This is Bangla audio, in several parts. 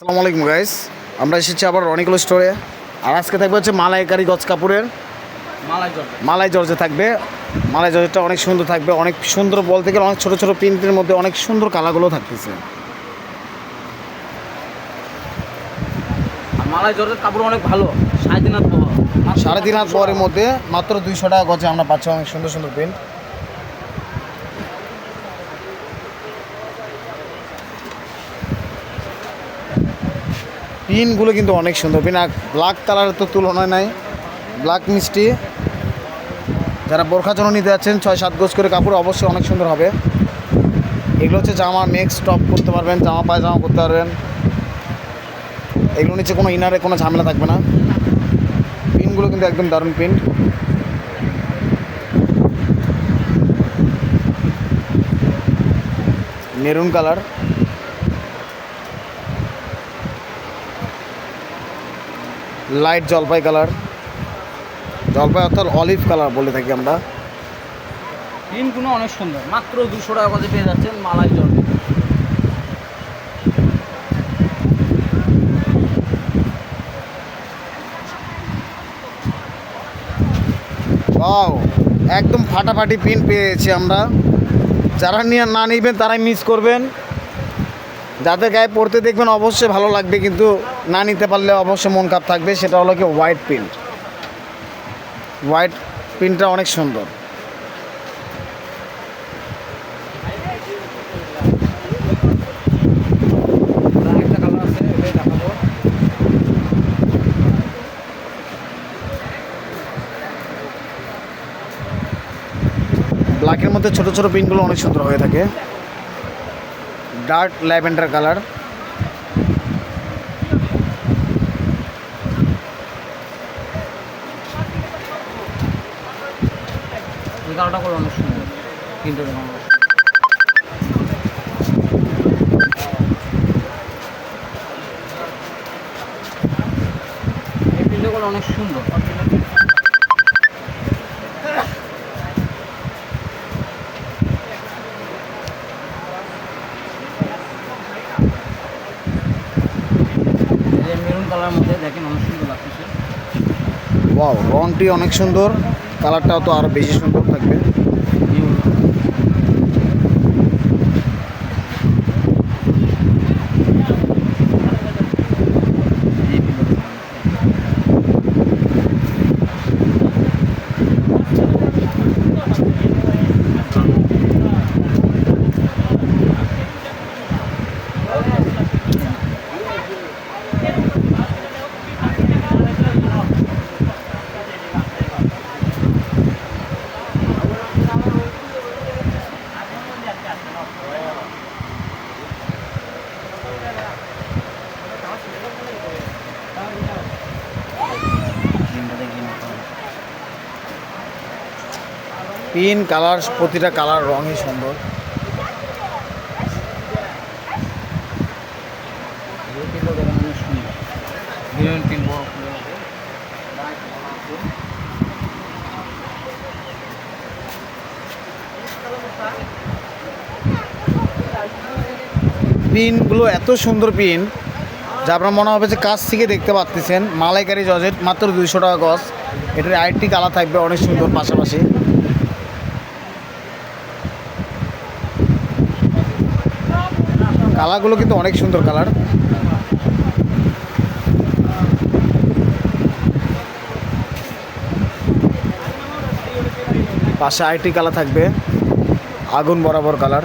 আসসালামু আলাইকুম গাইস আমরা এসেছি আবার অনেকগুলো স্টোরে আর আজকে থাকবে হচ্ছে মালাইকারি গজ কাপুরের মালাই জর্জে থাকবে। মালাই জর্জেটা অনেক সুন্দর থাকবে। অনেক সুন্দর বলতে গেলে অনেক ছোটো ছোটো প্রিন্টের মধ্যে অনেক সুন্দর কালারগুলো থাকতেছে। আর মালাই জলের কাপড় অনেক ভালো। সাড়ে তিন হাত সাড়ে তিন হাত পরের মধ্যে মাত্র দুইশো টাকা গজে আমরা পাচ্ছি অনেক সুন্দর সুন্দর প্রিন্ট পিনগুলো কিন্তু অনেক সুন্দর। পিন ব্ল্যাক কালারের তো তুলনায় নাই। ব্ল্যাক মিষ্টি। যারা বোরখার জন্য নিতে যাচ্ছেন, ছয় সাত গোজ করে কাপড় অবশ্যই অনেক সুন্দর হবে। এগুলো হচ্ছে জামা মিক্স টপ করতে পারবেন, জামা, পায়জামা করতে পারবেন। এগুলো নিচে কোনো ইনারে কোনো ঝামেলা থাকবে না। পিনগুলো কিন্তু একদম দারুণ পিন। মেরুন কালার লাইট জলপাই কালার। জলপাই অর্থাৎ অলিভ কালার বলে থাকি আমরা। অনেক সুন্দর। মাত্র দুশো টাকা করে পেয়ে যাচ্ছেন মালাই জল। একদম ফাটাফাটি পিন পেয়েছি আমরা। যারা নিয়ে না নিবেন তারাই মিস করবেন। যাদের গায়ে পড়তে দেখবেন অবশ্যই ভালো লাগবে, কিন্তু না নিতে পারলে অবশ্যই মন খারাপ থাকবে। সেটা হলো কি হোয়াইট প্রিন্ট হোয়াইট প্রিন্টটা অনেক সুন্দর। ব্ল্যাকের মধ্যে ছোট ছোট প্রিন্টগুলো অনেক সুন্দর হয়ে থাকে। ডার্ক ল্যাভেন্ডার কালার এই কালারটা করে অনেক সুন্দর। কিন্তু অনেক সুন্দর এই মেরুন কালার মধ্যে দেখেন অনেক সুন্দর লাগতেছে। ওয়াও রংটি অনেক সুন্দর, কালারটাও তো আরও বেশি সুন্দর। পিন কালার, প্রতিটা কালার রঙই সুন্দর। পিনগুলো এত সুন্দর পিন, যা আপনার মনে হবে যে কাছ থেকে দেখতে পাচ্ছেন মালাইকারি জজেট মাত্র দুইশো টাকা গজ। এটার আরেকটি কালার থাকবে অনেক সুন্দর, পাশাপাশি। কালারগুলো কিন্তু অনেক সুন্দর কালার। পাশে আরেকটি কালার থাকবে আগুন বরাবর কালার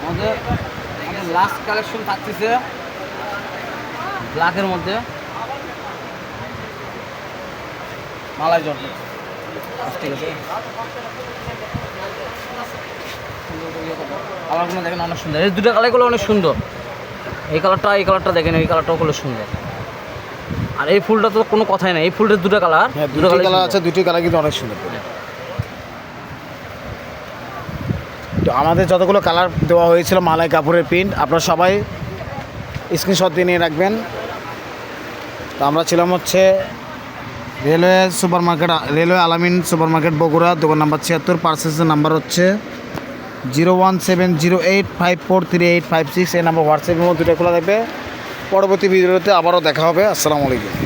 আমাদের আমাদের লাস্ট কালেকশন থাকতেছে। ব্ল্যাকের মধ্যে। মালাই জল ঠিক আছে কালারগুলো দেখেন অনেক সুন্দর। এই দুটো কালারগুলো অনেক সুন্দর। এই কালারটা এই কালারটা দেখেন এই কালারটাও খুব সুন্দর। আর এই ফুলটা তো কোনো কথাই নাই। এই ফুলটার দুটো কালার। হ্যাঁ দুটি কালার আছে দুটি কালার কিন্তু অনেক সুন্দর। তো আমাদের যতগুলো কালার দেওয়া হয়েছিল মালাই কাপড়ের প্রিন্ট আপনারা সবাই স্ক্রিনশট দিয়ে নিয়ে রাখবেন। তো আমরা ছিলাম হচ্ছে railway super market railway Alamin super market Bogura, দোকান নাম্বার ছিয়াত্তর পার্সেসের নাম্বার হচ্ছে zero one seven zero eight five four three eight five six এই নাম্বার হোয়াটসঅ্যাপের মধ্যে দুটো খোলা থাকবে। পরবর্তী ভিডিওতে আবারও দেখা হবে। আসসালামু আলাইকুম।